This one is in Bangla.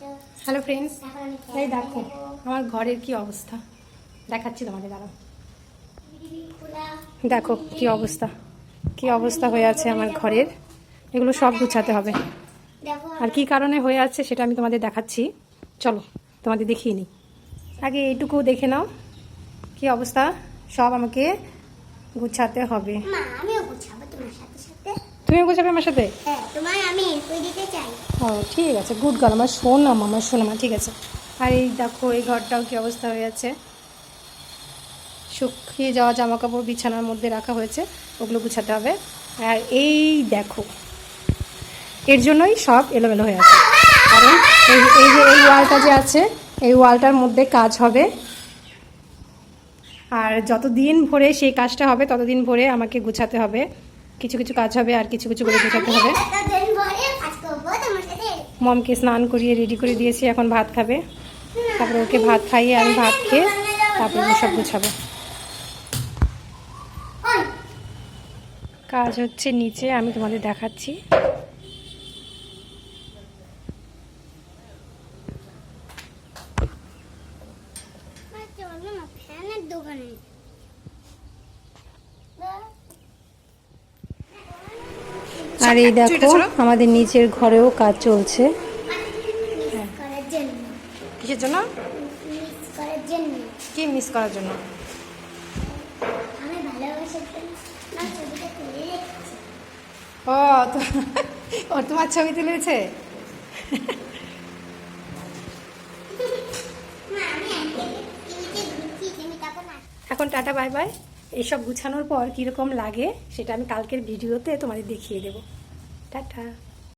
হ্যালো ফ্রেন্ডস এই দেখো, আমার ঘরের কি অবস্থা? দেখাচ্ছি তোমাদের দাঁড়াও দেখো, কি অবস্থা। কি অবস্থা হয়ে আছে আমার ঘরের। এগুলো সব গুছাতে হবে। আর কি কারণে হয়ে আছে সেটা আমি তোমাদের দেখাচ্ছি। চলো, তোমাদের দেখিয়ে নিই। আগে এইটুকু দেখে নাও। কি অবস্থা? সব আমাকে গুছাতে হবে মা আমিও গুছাবো তোমার সাথে সাথে তুমিও গুছাবে আমার সাথে? হ্যাঁ তোমার আমি হেল্প দিতে চাই। ও ঠিক আছে গুড গার্ল আমার শোনাম আমার শোনাম ঠিক আছে। আর এই দেখো এই ঘরটাও কি অবস্থা হয়ে আছে। শুকিয়ে যাওয়া জামা কাপড় বিছানার মধ্যে রাখা হয়েছে ওগুলো গুছাতে হবে। আর এই দেখো এর জন্যই সব এলোমেলো হয়ে আছে। কারণ এই এই যে এই ওয়ালটা যে আছে এই ওয়ালটার মধ্যে কাজ হবে। আর যতদিন ভরে সেই কাজটা হবে ততদিন ভরে আমাকে গুছাতে হবে। কিছু কিছু কাজ হবে আর কিছু কিছু করে গুছাতে হবে। মমকে স্নান করিয়ে রেডি করে দিয়েছি, এখন ভাত খাবে। তারপরে ওকে ভাত খাইয়ে আমি ভাত খেয়ে তারপরে সব গুছাবো। কাজ হচ্ছে নিচে, আমি তোমাদের দেখাচ্ছি। দোকানে। আর এই দেখো আমাদের নিচের ঘরেও কাজ চলছে। কিসের জন্য? কি মিস করার জন্য? ও তো ও তোমার ছবি তুলেছে? এখন টাটা বাই বাই। এইসব গুছানোর পর কীরকম লাগে সেটা আমি কালকের ভিডিওতে তোমাদের দেখিয়ে দেবো। টাটা।